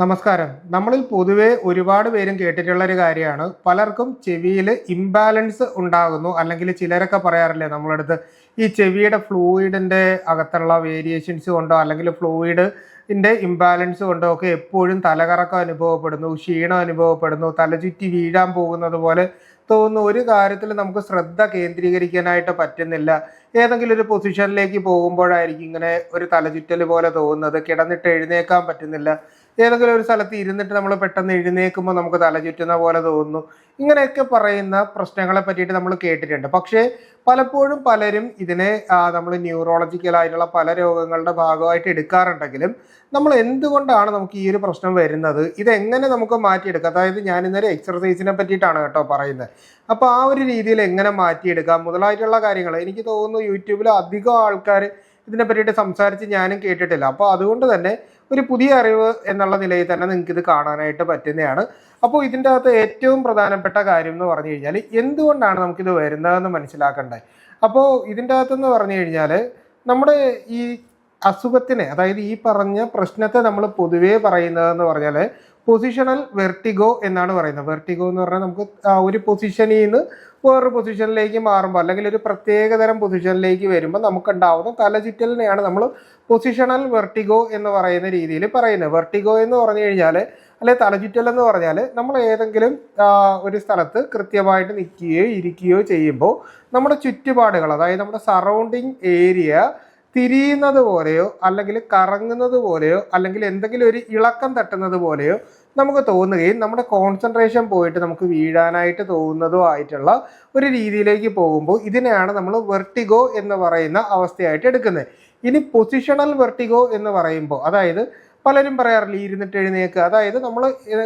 നമസ്കാരം. നമ്മളിൽ പൊതുവെ ഒരുപാട് പേരും കേട്ടിട്ടുള്ള ഒരു കാര്യമാണ്. പലർക്കും ചെവിയിൽ ഇംബാലൻസ് ഉണ്ടാകുന്നു. അല്ലെങ്കിൽ ചിലരൊക്കെ പറയാറില്ലേ നമ്മളടുത്ത് ഈ ചെവിയുടെ ഫ്ലൂയിഡിന്റെ അകത്തുള്ള വേരിയേഷൻസ് കൊണ്ടോ അല്ലെങ്കിൽ ഫ്ലൂയിഡിന്റെ ഇംബാലൻസ് കൊണ്ടോ ഒക്കെ എപ്പോഴും തലകറക്കം അനുഭവപ്പെടുന്നു ക്ഷീണം അനുഭവപ്പെടുന്നു തലചുറ്റി വീഴാൻ പോകുന്നത് പോലെ തോന്നുന്നു. ഒരു കാര്യത്തിൽ നമുക്ക് ശ്രദ്ധ കേന്ദ്രീകരിക്കാനായിട്ട് പറ്റുന്നില്ല. ഏതെങ്കിലും ഒരു പൊസിഷനിലേക്ക് പോകുമ്പോഴായിരിക്കും ഇങ്ങനെ ഒരു തലചുറ്റൽ പോലെ തോന്നുന്നത്. കിടന്നിട്ട് എഴുന്നേക്കാൻ പറ്റുന്നില്ല. ഏതെങ്കിലും ഒരു സ്ഥലത്ത് ഇരുന്നിട്ട് നമ്മൾ പെട്ടെന്ന് എഴുന്നേൽക്കുമ്പോൾ നമുക്ക് തല ചുറ്റുന്ന പോലെ തോന്നുന്നു. ഇങ്ങനെയൊക്കെ പറയുന്ന പ്രശ്നങ്ങളെ പറ്റിയിട്ട് നമ്മൾ കേട്ടിട്ടുണ്ട്. പക്ഷേ പലപ്പോഴും പലരും ഇതിനെ നമ്മൾ ന്യൂറോളജിക്കലായിട്ടുള്ള പല രോഗങ്ങളുടെ ഭാഗമായിട്ട് എടുക്കാറുണ്ടെങ്കിലും നമ്മൾ എന്തുകൊണ്ടാണ് നമുക്ക് ഈ ഒരു പ്രശ്നം വരുന്നത്? ഇതെങ്ങനെ നമുക്ക് മാറ്റിയെടുക്കാം? അതായത് ഞാൻ ഇന്നലെ എക്സർസൈസിനെ പറ്റിയിട്ടാണ് കേട്ടോ പറയുന്നത്. അപ്പോൾ ആ ഒരു രീതിയിൽ എങ്ങനെ മാറ്റിയെടുക്കാം? മുതലായിട്ടുള്ള കാര്യങ്ങൾ എനിക്ക് തോന്നുന്നു യൂട്യൂബിൽ അധികം ആൾക്കാർ ഇതിനെ പറ്റിയിട്ട് സംസാരിച്ച് ഞാനും കേട്ടിട്ടില്ല. അപ്പോൾ അതുകൊണ്ട് തന്നെ ഒരു പുതിയ അറിവ് എന്നുള്ള നിലയിൽ തന്നെ നിങ്ങൾക്ക് ഇത് കാണാനായിട്ട് പറ്റുന്നതാണ്. അപ്പോൾ ഇതിന്റെ അകത്ത് ഏറ്റവും പ്രധാനപ്പെട്ട കാര്യം എന്ന് പറഞ്ഞു കഴിഞ്ഞാൽ എന്തുകൊണ്ടാണ് നമുക്കിത് വരുന്നതെന്ന് മനസ്സിലാക്കേണ്ടത് അപ്പോൾ ഇതിന്റെ അകത്തെന്ന് പറഞ്ഞു കഴിഞ്ഞാൽ നമ്മുടെ ഈ അസുഖത്തിനെ അതായത് ഈ പറഞ്ഞ പ്രശ്നത്തെ നമ്മൾ പൊതുവേ പറയുന്നതെന്ന് പറഞ്ഞാൽ പൊസിഷണൽ വെർട്ടിഗോ എന്നാണ് പറയുന്നത്. വെർട്ടിഗോ എന്ന് പറഞ്ഞാൽ നമുക്ക് ഒരു പൊസിഷനിൽ നിന്ന് വേറൊരു പൊസിഷനിലേക്ക് മാറുമ്പോൾ അല്ലെങ്കിൽ ഒരു പ്രത്യേകതരം പൊസിഷനിലേക്ക് വരുമ്പോൾ നമുക്കുണ്ടാവുന്ന തലചുറ്റലിനെയാണ് നമ്മൾ പൊസിഷണൽ വെർട്ടിഗോ എന്ന് പറയുന്ന രീതിയിൽ പറയുന്നത്. വെർട്ടിഗോ എന്ന് പറഞ്ഞു കഴിഞ്ഞാൽ അല്ലെ തലചുറ്റൽ എന്ന് പറഞ്ഞാൽ നമ്മൾ ഏതെങ്കിലും ഒരു സ്ഥലത്ത് കൃത്യമായിട്ട് നിൽക്കുകയോ ഇരിക്കുകയോ ചെയ്യുമ്പോൾ നമ്മുടെ ചുറ്റുപാടുകൾ അതായത് നമ്മുടെ സറൗണ്ടിങ് ഏരിയ തിരിയുന്നത് പോലെയോ അല്ലെങ്കിൽ കറങ്ങുന്നത് പോലെയോ അല്ലെങ്കിൽ എന്തെങ്കിലും ഒരു ഇളക്കം തട്ടുന്നത് പോലെയോ നമുക്ക് തോന്നുകയും നമ്മുടെ കോൺസെൻട്രേഷൻ പോയിട്ട് നമുക്ക് വീഴാനായിട്ട് തോന്നുന്നതോ ആയിട്ടുള്ള ഒരു രീതിയിലേക്ക് പോകുമ്പോൾ ഇതിനെയാണ് നമ്മൾ വെർട്ടിഗോ എന്ന് പറയുന്ന അവസ്ഥയായിട്ട് എടുക്കുന്നത്. ഇനി പൊസിഷണൽ വെർട്ടിഗോ എന്ന് പറയുമ്പോൾ അതായത് പലരും പറയാറില്ല ഇരുന്നിട്ട് എഴുന്നേക്കുക അതായത് നമ്മൾ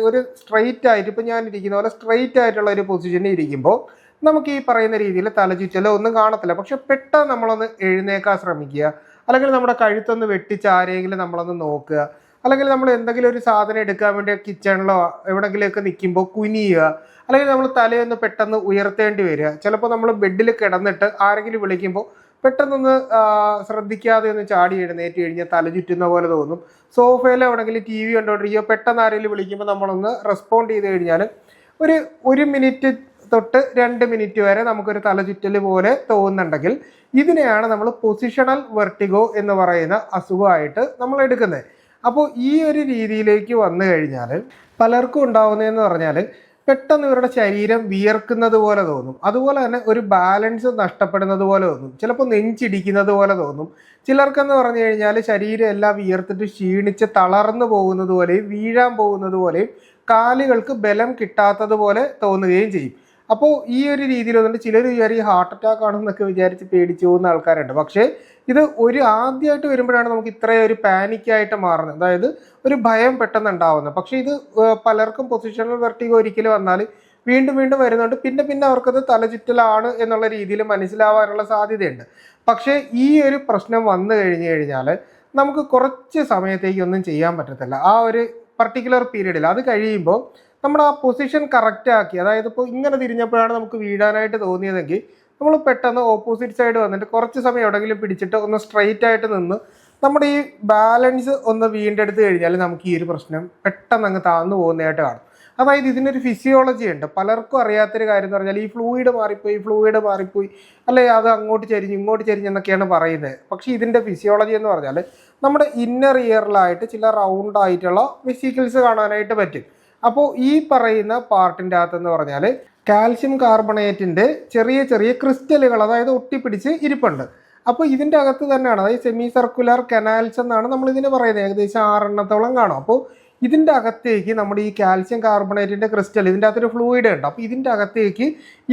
ഒരു സ്ട്രെയിറ്റ് ആയിട്ട് ഇപ്പം ഞാൻ ഇരിക്കുന്ന പോലെ സ്ട്രെയിറ്റ് ആയിട്ടുള്ള ഒരു പൊസിഷനിൽ ഇരിക്കുമ്പോൾ നമുക്ക് ഈ പറയുന്ന രീതിയിൽ തലചുറ്റലോ ഒന്നും കാണത്തില്ല. പക്ഷെ പെട്ടെന്ന് നമ്മളൊന്ന് എഴുന്നേക്കാൻ ശ്രമിക്കുക. അല്ലെങ്കിൽ നമ്മുടെ കഴുത്തൊന്ന് വെട്ടിച്ച് ആരെങ്കിലും നമ്മളൊന്ന് നോക്കുക. അല്ലെങ്കിൽ നമ്മൾ എന്തെങ്കിലും ഒരു സാധനം എടുക്കാൻ വേണ്ടി കിച്ചണിലോ എവിടെങ്കിലുമൊക്കെ നിൽക്കുമ്പോൾ കുനിയുക. അല്ലെങ്കിൽ നമ്മൾ തലയൊന്ന് പെട്ടെന്ന് ഉയർത്തേണ്ടി വരിക. ചിലപ്പോൾ നമ്മൾ ബെഡിൽ കിടന്നിട്ട് ആരെങ്കിലും വിളിക്കുമ്പോൾ പെട്ടെന്നൊന്ന് ശ്രദ്ധിക്കാതെ ഒന്ന് ചാടി എഴുന്നേറ്റ് കഴിഞ്ഞാൽ തല ചുറ്റുന്ന പോലെ തോന്നും. സോഫയിൽ എവിടെങ്കിലും ടി വി കണ്ടോണ്ടിരിക്കുകയോ പെട്ടെന്ന് ആരെങ്കിലും വിളിക്കുമ്പോൾ നമ്മളൊന്ന് റെസ്പോണ്ട് ചെയ്ത് കഴിഞ്ഞാൽ ഒരു ഒരു മിനിറ്റ് തൊട്ട് രണ്ട് മിനിറ്റ് വരെ നമുക്കൊരു തലചുറ്റൽ പോലെ തോന്നുന്നുണ്ടെങ്കിൽ ഇതിനെയാണ് നമ്മൾ പൊസിഷണൽ വെർട്ടിഗോ എന്ന് പറയുന്ന അസുഖമായിട്ട് നമ്മൾ എടുക്കുന്നത്. അപ്പോൾ ഈ ഒരു രീതിയിലേക്ക് വന്നു കഴിഞ്ഞാൽ പലർക്കും ഉണ്ടാവുന്നതെന്ന് പറഞ്ഞാൽ പെട്ടെന്ന് ഇവരുടെ ശരീരം വിയർക്കുന്നത് പോലെ തോന്നും. അതുപോലെ തന്നെ ഒരു ബാലൻസ് നഷ്ടപ്പെടുന്നത് പോലെ തോന്നും. ചിലപ്പോൾ നെഞ്ചിടിക്കുന്നത് പോലെ തോന്നും. ചിലർക്കെന്ന് പറഞ്ഞു കഴിഞ്ഞാൽ ശരീരം എല്ലാം വിയർത്തിട്ട് ക്ഷീണിച്ച് തളർന്നു പോകുന്നത് പോലെയും വീഴാൻ പോകുന്നത് പോലെയും കാലുകൾക്ക് ബലം കിട്ടാത്തത് പോലെ തോന്നുകയും ചെയ്യും. അപ്പോൾ ഈ ഒരു രീതിയിൽ വന്നിട്ട് ചിലർ വിചാരി ഹാർട്ട് അറ്റാക്ക് ആണെന്നൊക്കെ വിചാരിച്ച് പേടിച്ചു പോകുന്ന ആൾക്കാരുണ്ട്. പക്ഷേ ഇത് ഒരു ആദ്യമായിട്ട് വരുമ്പോഴാണ് നമുക്ക് ഇത്രയും ഒരു പാനിക്കായിട്ട് മാറുന്നത്. അതായത് ഒരു ഭയം പെട്ടെന്ന് ഉണ്ടാവുന്നത്. പക്ഷേ ഇത് പലർക്കും പൊസിഷണൽ വെർട്ടിഗോ ഒരിക്കലും വന്നാൽ വീണ്ടും വീണ്ടും വരുന്നുണ്ട്. പിന്നെ പിന്നെ അവർക്കത് തലചുറ്റലാണ് എന്നുള്ള രീതിയിൽ മനസ്സിലാവാനുള്ള സാധ്യതയുണ്ട്. പക്ഷേ ഈ ഒരു പ്രശ്നം വന്നു കഴിഞ്ഞു കഴിഞ്ഞാൽ നമുക്ക് കുറച്ച് സമയത്തേക്ക് ഒന്നും ചെയ്യാൻ പറ്റത്തില്ല. ആ ഒരു പർട്ടിക്കുലർ പീരീഡിൽ അത് കഴിയുമ്പോൾ നമ്മൾ ആ പൊസിഷൻ കറക്റ്റ് ആക്കി. അതായത് ഇപ്പോൾ ഇങ്ങനെ തിരിഞ്ഞപ്പോഴാണ് നമുക്ക് വീഴാനായിട്ട് തോന്നിയതെങ്കിൽ നമ്മൾ പെട്ടെന്ന് ഓപ്പോസിറ്റ് സൈഡ് വന്നിട്ട് കുറച്ച് സമയം എവിടെയെങ്കിലും പിടിച്ചിട്ട് ഒന്ന് സ്ട്രെയിറ്റ് ആയിട്ട് നിന്ന് നമ്മുടെ ഈ ബാലൻസ് ഒന്ന് വീണ്ടെടുത്ത് കഴിഞ്ഞാൽ നമുക്ക് ഈ ഒരു പ്രശ്നം പെട്ടെന്ന് അങ്ങ് താഴ്ന്നു പോകുന്നതായിട്ട് കാണും. അതായത് ഇതിനൊരു ഫിസിയോളജി ഉണ്ട്. പലർക്കും അറിയാത്തൊരു കാര്യം എന്ന് പറഞ്ഞാൽ ഈ ഫ്ലൂയിഡ് മാറിപ്പോയി ഫ്ലൂയിഡ് മാറിപ്പോയി. അല്ലെ അത് അങ്ങോട്ട് ചരിഞ്ഞ് ഇങ്ങോട്ട് ചരിഞ്ഞ് എന്നൊക്കെയാണ് പറയുന്നത്. പക്ഷേ ഇതിന്റെ ഫിസിയോളജി എന്ന് പറഞ്ഞാൽ നമ്മുടെ ഇന്നർ ഇയറിലായിട്ട് ചില റൗണ്ട് ആയിട്ടുള്ള വെസിക്കിൾസ് കാണാനായിട്ട് പറ്റും. അപ്പോൾ ഈ പറയുന്ന പാർട്ടിന്റെ അകത്തെന്ന് പറഞ്ഞാൽ കാൽസ്യം കാർബണേറ്റിന്റെ ചെറിയ ചെറിയ ക്രിസ്റ്റലുകൾ അതായത് ഒട്ടിപ്പിടിച്ച് ഇരിപ്പുണ്ട്. അപ്പോൾ ഇതിന്റെ അകത്ത് തന്നെയാണ് അതായത് സെമി സർക്കുലർ കനാൽസ് എന്നാണ് നമ്മൾ ഇതിന് പറയുന്നത്. ഏകദേശം ആറെണ്ണത്തോളം കാണും. അപ്പോൾ ഇതിന്റെ അകത്തേക്ക് നമ്മുടെ ഈ കാൽസ്യം കാർബണേറ്റിന്റെ ക്രിസ്റ്റൽ ഇതിന്റെ അകത്തൊരു ഫ്ലൂയിഡ് ഉണ്ട്. അപ്പോൾ ഇതിന്റെ അകത്തേക്ക്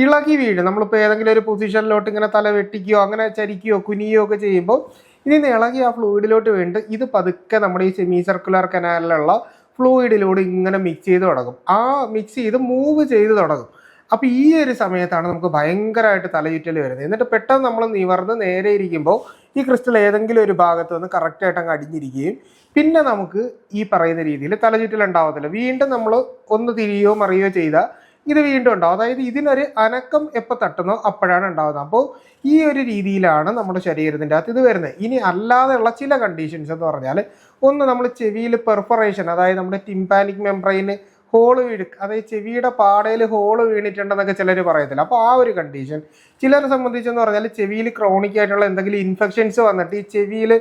ഇളകി വീഴും. നമ്മളിപ്പോൾ ഏതെങ്കിലും ഒരു പൊസിഷനിലോട്ട് ഇങ്ങനെ തല വെട്ടിക്കുകയോ അങ്ങനെ ചരിക്കുകയോ കുനിയോ ഒക്കെ ചെയ്യുമ്പോൾ ഇനി ഇളകി ആ ഫ്ലൂയിഡിലോട്ട് വീണ്ട്. ഇത് പതുക്കെ നമ്മുടെ ഈ സെമി സർക്കുലർ കനാലിലുള്ള ഫ്ലൂയിഡിലൂടെ ഇങ്ങനെ മിക്സ് ചെയ്ത് തുടങ്ങും. ആ മിക്സ് ചെയ്ത് മൂവ് ചെയ്ത് തുടങ്ങും. അപ്പോൾ ഈ ഒരു സമയത്താണ് നമുക്ക് ഭയങ്കരമായിട്ട് തലചുറ്റൽ വരുന്നത്. എന്നിട്ട് പെട്ടെന്ന് നമ്മൾ നിവർന്ന് നേരെ ഇരിക്കുമ്പോൾ ഈ ക്രിസ്റ്റൽ ഏതെങ്കിലും ഒരു ഭാഗത്ത് വന്ന് കറക്റ്റായിട്ട് അങ്ങ് അടിഞ്ഞിരിക്കുകയും പിന്നെ നമുക്ക് ഈ പറയുന്ന രീതിയിൽ തലചുറ്റൽ ഉണ്ടാവത്തില്ല. വീണ്ടും നമ്മൾ ഒന്ന് തിരിയോ മറിയോ ചെയ്താൽ ഇത് വീണ്ടും ഉണ്ടാവും. അതായത് ഇതിനൊരു അനക്കം എപ്പോൾ തട്ടുന്നോ അപ്പോഴാണ് ഉണ്ടാകുന്നത് അപ്പോൾ ഈ ഒരു രീതിയിലാണ് നമ്മുടെ ശരീരത്തിന്റെ അകത്ത് ഇത് വരുന്നത്. ഇനി അല്ലാതെയുള്ള ചില കണ്ടീഷൻസ് എന്ന് പറഞ്ഞാൽ ഒന്ന് നമ്മൾ ചെവിയിൽ പെർഫറേഷൻ അതായത് നമ്മുടെ ടിംപാനിക് മെംബ്രെയിന് ഹോൾ വീഴ് അതായത് ചെവിയുടെ പാടയിൽ ഹോൾ വീണിട്ടുണ്ടെന്നൊക്കെ ചിലർ പറയത്തില്ല. അപ്പോൾ ആ ഒരു കണ്ടീഷൻ ചിലരെ സംബന്ധിച്ചെന്ന് പറഞ്ഞാൽ ചെവിയിൽ ക്രോണിക് ആയിട്ടുള്ള എന്തെങ്കിലും ഇൻഫെക്ഷൻസ് വന്നിട്ട് ഈ ചെവിയിൽ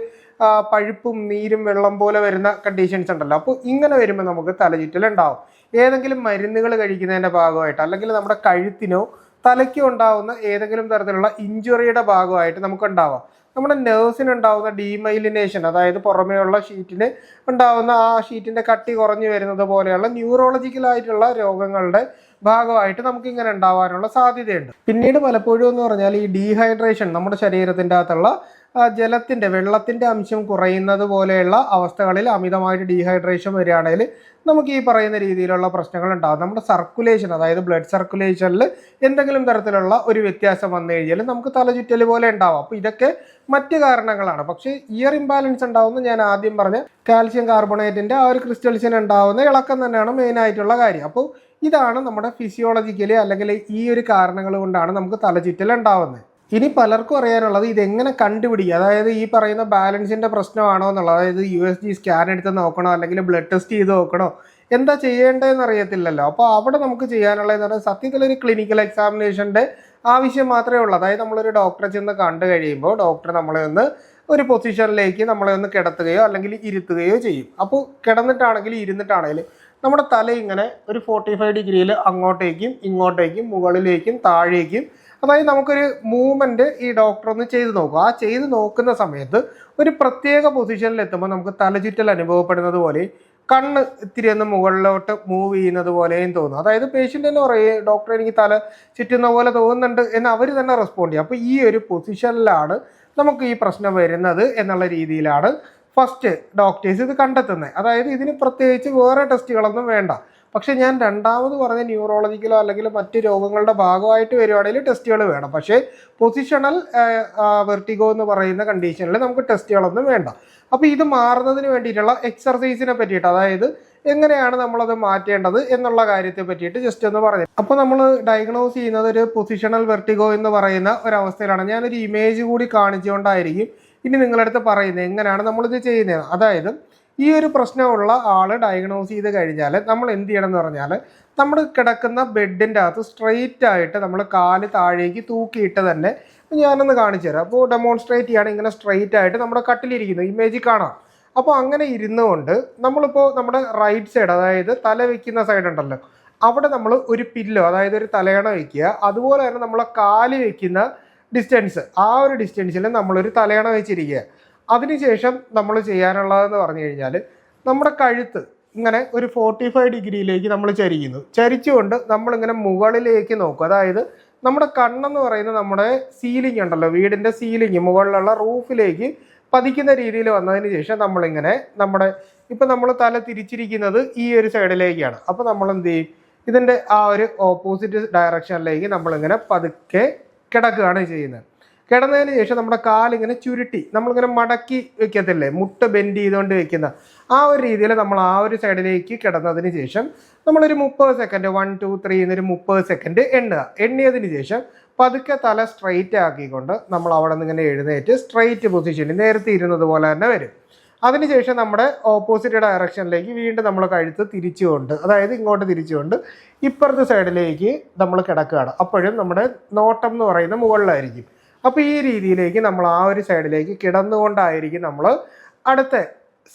പഴുപ്പും നീരും വെള്ളം പോലെ വരുന്ന കണ്ടീഷൻസ് ഉണ്ടല്ലോ. അപ്പോൾ ഇങ്ങനെ വരുമ്പോൾ നമുക്ക് തലചുറ്റൽ ഉണ്ടാവും. ഏതെങ്കിലും മരുന്നുകൾ കഴിക്കുന്നതിന്റെ ഭാഗമായിട്ട് അല്ലെങ്കിൽ നമ്മുടെ കഴുത്തിനോ തലയ്ക്കോ ഉണ്ടാവുന്ന ഏതെങ്കിലും തരത്തിലുള്ള ഇഞ്ചുറിയുടെ ഭാഗമായിട്ട് നമുക്ക് ഉണ്ടാവാം. നമ്മുടെ നെർവ്സിന് ഉണ്ടാവുന്ന ഡീമൈലിനേഷൻ അതായത് പുറമേയുള്ള ഷീറ്റിന് ഉണ്ടാവുന്ന ആ ഷീറ്റിന്റെ കട്ടി കുറഞ്ഞു വരുന്നത് പോലെയുള്ള ന്യൂറോളജിക്കലായിട്ടുള്ള രോഗങ്ങളുടെ ഭാഗമായിട്ട് നമുക്ക് ഇങ്ങനെ ഉണ്ടാവാനുള്ള സാധ്യതയുണ്ട്. പിന്നീട് പലപ്പോഴും എന്ന് പറഞ്ഞാൽ ഈ ഡീഹൈഡ്രേഷൻ നമ്മുടെ ശരീരത്തിന്റെ അകത്തുള്ള ആ, വെള്ളത്തിന്റെ അംശം കുറയുന്നത് പോലെയുള്ള അവസ്ഥകളിൽ അമിതമായിട്ട് ഡീഹൈഡ്രേഷൻ വരികയാണെങ്കിൽ നമുക്ക് ഈ പറയുന്ന രീതിയിലുള്ള പ്രശ്നങ്ങൾ ഉണ്ടാകും. നമ്മുടെ സർക്കുലേഷൻ അതായത് ബ്ലഡ് സർക്കുലേഷനിൽ എന്തെങ്കിലും തരത്തിലുള്ള ഒരു വ്യത്യാസം വന്നു കഴിഞ്ഞാൽ നമുക്ക് തലചുറ്റൽ പോലെ ഉണ്ടാവാം. അപ്പോൾ ഇതൊക്കെ മറ്റ് കാരണങ്ങളാണ്. പക്ഷേ ഇയർ ഇംബാലൻസ് ഉണ്ടാവുന്ന ഞാൻ ആദ്യം പറഞ്ഞ കാൽഷ്യം കാർബണേറ്റിന്റെ ആ ഒരു ക്രിസ്റ്റൽസിന് ഉണ്ടാവുന്ന ഇളക്കം തന്നെയാണ് മെയിനായിട്ടുള്ള കാര്യം. അപ്പോൾ ഇതാണ് നമ്മുടെ ഫിസിയോളജിക്കലി അല്ലെങ്കിൽ ഈ ഒരു കാരണങ്ങൾ കൊണ്ടാണ് നമുക്ക് തലചുറ്റൽ ഉണ്ടാവുന്നത്. ഇനി പലർക്കും അറിയാനുള്ളത് ഇതെങ്ങനെ കണ്ടുപിടിക്കുക? അതായത് ഈ പറയുന്ന ബാലൻസിന്റെ പ്രശ്നമാണോ എന്നുള്ളത്. അതായത് യു എസ് ജി സ്കാൻ എടുത്ത് നോക്കണോ? അല്ലെങ്കിൽ ബ്ലഡ് ടെസ്റ്റ് ചെയ്ത് നോക്കണോ? എന്താ ചെയ്യേണ്ടതെന്ന് അറിയത്തില്ലല്ലോ. അപ്പോൾ അവിടെ നമുക്ക് ചെയ്യാനുള്ളതെന്ന് പറഞ്ഞാൽ സത്യത്തിൽ ഒരു ക്ലിനിക്കൽ എക്സാമിനേഷന്റെ ആവശ്യം മാത്രമേ ഉള്ളൂ. അതായത് നമ്മളൊരു ഡോക്ടറെ ചെന്ന് കണ്ടു കഴിയുമ്പോൾ ഡോക്ടർ നമ്മളെ ഒന്ന് ഒരു പൊസിഷനിലേക്ക് നമ്മളെ ഒന്ന് കിടത്തുകയോ അല്ലെങ്കിൽ ഇരുത്തുകയോ ചെയ്യും. അപ്പോൾ കിടന്നിട്ടാണെങ്കിലും ഇരുന്നിട്ടാണെങ്കിലും നമ്മുടെ തല ഇങ്ങനെ ഒരു ഫോർട്ടി ഫൈവ് ഡിഗ്രിയിൽ അങ്ങോട്ടേക്കും ഇങ്ങോട്ടേക്കും മുകളിലേക്കും താഴേക്കും അതായത് നമുക്കൊരു മൂവ്മെന്റ് ഈ ഡോക്ടർ ഒന്ന് ചെയ്ത് നോക്കുക ആ ചെയ്ത് നോക്കുന്ന സമയത്ത് ഒരു പ്രത്യേക പൊസിഷനിൽ എത്തുമ്പോൾ നമുക്ക് തലചുറ്റൽ അനുഭവപ്പെടുന്നത് പോലെ കണ്ണ് ഇത്തിരി ഒന്ന് മുകളിലോട്ട് മൂവ് ചെയ്യുന്നത് പോലെയും തോന്നും. അതായത് പേഷ്യന്റ് തന്നെ പറയും ഡോക്ടർ എനിക്ക് തല ചുറ്റുന്ന പോലെ തോന്നുന്നുണ്ട് എന്ന് അവർ തന്നെ റെസ്പോണ്ട് ചെയ്യും. അപ്പോൾ ഈ ഒരു പൊസിഷനിലാണ് നമുക്ക് ഈ പ്രശ്നം വരുന്നത് എന്നുള്ള രീതിയിലാണ് ഫസ്റ്റ് ഡോക്ടേഴ്സ് ഇത് കണ്ടെത്തുന്നത്. അതായത് ഇതിന് പ്രത്യേകിച്ച് വേറെ ടെസ്റ്റുകളൊന്നും വേണ്ട. പക്ഷേ ഞാൻ രണ്ടാമത് പറഞ്ഞ ന്യൂറോളജിക്കലോ അല്ലെങ്കിൽ മറ്റ് രോഗങ്ങളുടെ ഭാഗമായിട്ട് വരുവാണെങ്കിൽ ടെസ്റ്റുകൾ വേണം. പക്ഷേ പൊസിഷണൽ വെർട്ടിഗോ എന്ന് പറയുന്ന കണ്ടീഷനിൽ നമുക്ക് ടെസ്റ്റുകളൊന്നും വേണ്ട. അപ്പോൾ ഇത് മാറുന്നതിന് വേണ്ടിയിട്ടുള്ള എക്സർസൈസിനെ പറ്റിയിട്ട് അതായത് എങ്ങനെയാണ് നമ്മളത് മാറ്റേണ്ടത് എന്നുള്ള കാര്യത്തെ പറ്റിയിട്ട് ജസ്റ്റ് ഒന്ന് പറഞ്ഞു അപ്പോൾ നമ്മൾ ഡയഗ്നോസ് ചെയ്യുന്നത് ഒരു പൊസിഷണൽ വെർട്ടിഗോ എന്ന് പറയുന്ന ഒരവസ്ഥയിലാണ്. ഞാനൊരു ഇമേജ് കൂടി കാണിച്ചുകൊണ്ടായിരിക്കും ഇനി നിങ്ങളടുത്ത് പറയുന്നത് എങ്ങനെയാണ് നമ്മളിത് ചെയ്യുന്നത്. അതായത് ഈ ഒരു പ്രശ്നമുള്ള ആൾ ഡയഗ്നോസ് ചെയ്ത് കഴിഞ്ഞാൽ നമ്മൾ എന്ത് ചെയ്യണം എന്ന് പറഞ്ഞാൽ നമ്മൾ കിടക്കുന്ന ബെഡിന്റെ അകത്ത് സ്ട്രെയിറ്റ് ആയിട്ട് നമ്മൾ കാൽ താഴേക്ക് തൂക്കിയിട്ട് തന്നെ ഞാനൊന്ന് കാണിച്ചു തരാം. അപ്പോൾ ഡെമോൺസ്ട്രേറ്റ് ചെയ്യാണ് ഇങ്ങനെ സ്ട്രെയിറ്റ് ആയിട്ട് നമ്മുടെ കട്ടിലിരിക്കുന്നു. ഇമേജിൽ കാണാം. അപ്പോൾ അങ്ങനെ ഇരുന്നുകൊണ്ട് നമ്മളിപ്പോൾ നമ്മുടെ റൈറ്റ് സൈഡ് അതായത് തല വയ്ക്കുന്ന സൈഡ് ഉണ്ടല്ലോ. അവിടെ നമ്മൾ ഒരു പില്ലോ അതായത് ഒരു തലയണ വയ്ക്കുക അതുപോലെ തന്നെ നമ്മളെ കാൽ വയ്ക്കുന്ന ഡിസ്റ്റൻസ് ആ ഒരു ഡിസ്റ്റൻസിൽ നമ്മളൊരു തലയണ വെച്ചിരിക്കുക. അതിനുശേഷം നമ്മൾ ചെയ്യാനുള്ളതെന്ന് പറഞ്ഞു കഴിഞ്ഞാൽ നമ്മുടെ കഴുത്ത് ഇങ്ങനെ ഒരു ഫോർട്ടി ഫൈവ് ഡിഗ്രിയിലേക്ക് നമ്മൾ ചരിക്കുന്നു ചരിച്ചുകൊണ്ട് നമ്മളിങ്ങനെ മുകളിലേക്ക് നോക്കും. അതായത് നമ്മുടെ കണ്ണെന്ന് പറയുന്നത് നമ്മുടെ സീലിംഗ് ഉണ്ടല്ലോ വീടിന്റെ സീലിംഗ് മുകളിലുള്ള റൂഫിലേക്ക് പതിക്കുന്ന രീതിയിൽ വന്നതിന് ശേഷം നമ്മളിങ്ങനെ നമ്മുടെ ഇപ്പം നമ്മൾ തല തിരിച്ചിരിക്കുന്നത് ഈ ഒരു സൈഡിലേക്കാണ് അപ്പോൾ നമ്മൾ എന്ത് ചെയ്യും? ഇതിന്റെ ആ ഒരു ഓപ്പോസിറ്റ് ഡയറക്ഷനിലേക്ക് നമ്മളിങ്ങനെ പതുക്കെ കിടക്കുകയാണ് ചെയ്യുന്നത്. കിടന്നതിന് ശേഷം നമ്മുടെ കാലിങ്ങനെ ചുരുട്ടി നമ്മളിങ്ങനെ മടക്കി വെക്കത്തില്ലേ? മുട്ട് ബെൻഡ് ചെയ്തുകൊണ്ട് വെക്കുന്ന ആ ഒരു രീതിയിൽ നമ്മൾ ആ ഒരു സൈഡിലേക്ക് കിടന്നതിന് ശേഷം നമ്മളൊരു മുപ്പത് സെക്കൻഡ് വൺ ടു ത്രീ എന്നൊരു മുപ്പത് സെക്കൻഡ് എണ്ണുക. എണ്ണിയതിന് ശേഷം പതുക്കെ തല സ്ട്രെയിറ്റ് ആക്കിക്കൊണ്ട് നമ്മൾ അവിടെ നിന്ന് ഇങ്ങനെ എഴുന്നേറ്റ് സ്ട്രെയിറ്റ് പൊസിഷനിൽ നേരത്തെ ഇരുന്നത് പോലെ തന്നെ വരും. അതിനുശേഷം നമ്മുടെ ഓപ്പോസിറ്റ് ഡയറക്ഷനിലേക്ക് വീണ്ടും നമ്മൾ കഴുത്ത് തിരിച്ചുകൊണ്ട് അതായത് ഇങ്ങോട്ട് തിരിച്ചുകൊണ്ട് ഇപ്പുറത്തെ സൈഡിലേക്ക് നമ്മൾ കിടക്കുകയാണ്. അപ്പോഴും നമ്മുടെ നോട്ടം എന്ന് പറയുന്ന മുകളിലായിരിക്കും. അപ്പോൾ ഈ രീതിയിലേക്ക് നമ്മൾ ആ ഒരു സൈഡിലേക്ക് കിടന്നുകൊണ്ടായിരിക്കും നമ്മൾ അടുത്ത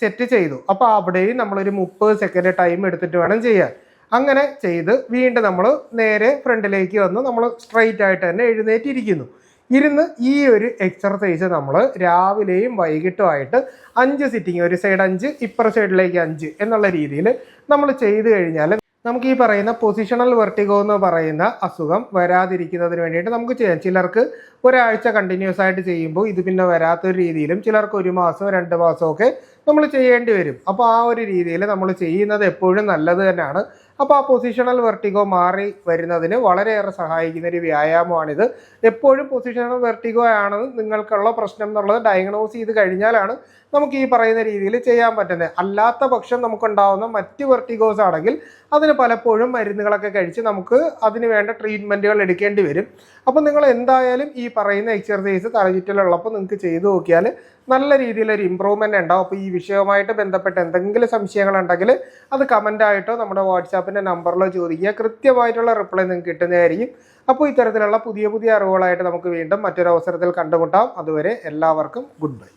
സെറ്റ് ചെയ്തു. അപ്പോൾ അവിടെയും നമ്മളൊരു മുപ്പത് സെക്കൻഡ് ടൈം എടുത്തിട്ട് വേണം ചെയ്യാൻ. അങ്ങനെ ചെയ്ത് വീണ്ടും നമ്മൾ നേരെ ഫ്രണ്ടിലേക്ക് വന്ന് നമ്മൾ സ്ട്രൈറ്റ് ആയിട്ട് തന്നെ എഴുന്നേറ്റിരിക്കുന്നു. ഇരുന്ന് ഈ ഒരു എക്സർസൈസ് നമ്മൾ രാവിലെയും വൈകിട്ടുമായിട്ട് അഞ്ച് സിറ്റിങ് ഒരു സൈഡ് അഞ്ച് ഇപ്പുറ സൈഡിലേക്ക് അഞ്ച് എന്നുള്ള രീതിയിൽ നമ്മൾ ചെയ്തു കഴിഞ്ഞാൽ നമുക്ക് ഈ പറയുന്ന പൊസിഷണൽ വെർട്ടിഗോ എന്ന് പറയുന്ന അസുഖം വരാതിരിക്കുന്നതിന് വേണ്ടിയിട്ട് നമുക്ക് ചെയ്യാം. ചിലർക്ക് ഒരാഴ്ച കണ്ടിന്യൂസ് ആയിട്ട് ചെയ്യുമ്പോൾ ഇത് പിന്നെ വരാത്തൊരു രീതിയിലും ചിലർക്ക് ഒരു മാസം രണ്ട് മാസമൊക്കെ നമ്മൾ ചെയ്യേണ്ടി വരും. അപ്പോൾ ആ ഒരു രീതിയിൽ നമ്മൾ ചെയ്യുന്നത് എപ്പോഴും നല്ലത് തന്നെയാണ്. അപ്പോൾ ആ പൊസിഷണൽ വെർട്ടിഗോ മാറി വരുന്നതിന് വളരെയേറെ സഹായിക്കുന്ന ഒരു വ്യായാമമാണിത്. എപ്പോഴും പൊസിഷണൽ വെർട്ടിഗോ ആണ് നിങ്ങൾക്കുള്ള പ്രശ്നം എന്നുള്ളത് ഡയഗ്നോസ് ചെയ്ത് കഴിഞ്ഞാലാണ് നമുക്ക് ഈ പറയുന്ന രീതിയിൽ ചെയ്യാൻ പറ്റുന്നത്. അല്ലാത്ത പക്ഷം നമുക്കുണ്ടാവുന്ന മറ്റ് വെർട്ടിഗോസ് ആണെങ്കിൽ അതിന് പലപ്പോഴും മരുന്നുകളൊക്കെ കഴിച്ച് നമുക്ക് അതിന് വേണ്ട ട്രീറ്റ്മെന്റുകൾ എടുക്കേണ്ടി വരും. അപ്പോൾ നിങ്ങൾ എന്തായാലും ഈ പറയുന്ന എക്സർസൈസ് തലചുറ്റലുള്ളപ്പോൾ നിങ്ങൾക്ക് ചെയ്തു നോക്കിയാൽ നല്ല രീതിയിലൊരു ഇമ്പ്രൂവ്മെന്റ് ഉണ്ടാവും. അപ്പോൾ ഈ വിഷയവുമായിട്ട് ബന്ധപ്പെട്ട് എന്തെങ്കിലും സംശയങ്ങളുണ്ടെങ്കിൽ അത് കമന്റായിട്ടോ നമ്മുടെ വാട്സാപ്പിന്റെ നമ്പറിലോ ചോദിക്കുക. കൃത്യമായിട്ടുള്ള റിപ്ലൈ നിങ്ങൾക്ക് കിട്ടുന്നതായിരിക്കും. അപ്പോൾ ഇത്തരത്തിലുള്ള പുതിയ പുതിയ അറിവുകളായിട്ട് നമുക്ക് വീണ്ടും മറ്റൊരു അവസരത്തിൽ കണ്ടുമുട്ടാം. അതുവരെ എല്ലാവർക്കും ഗുഡ് ബൈ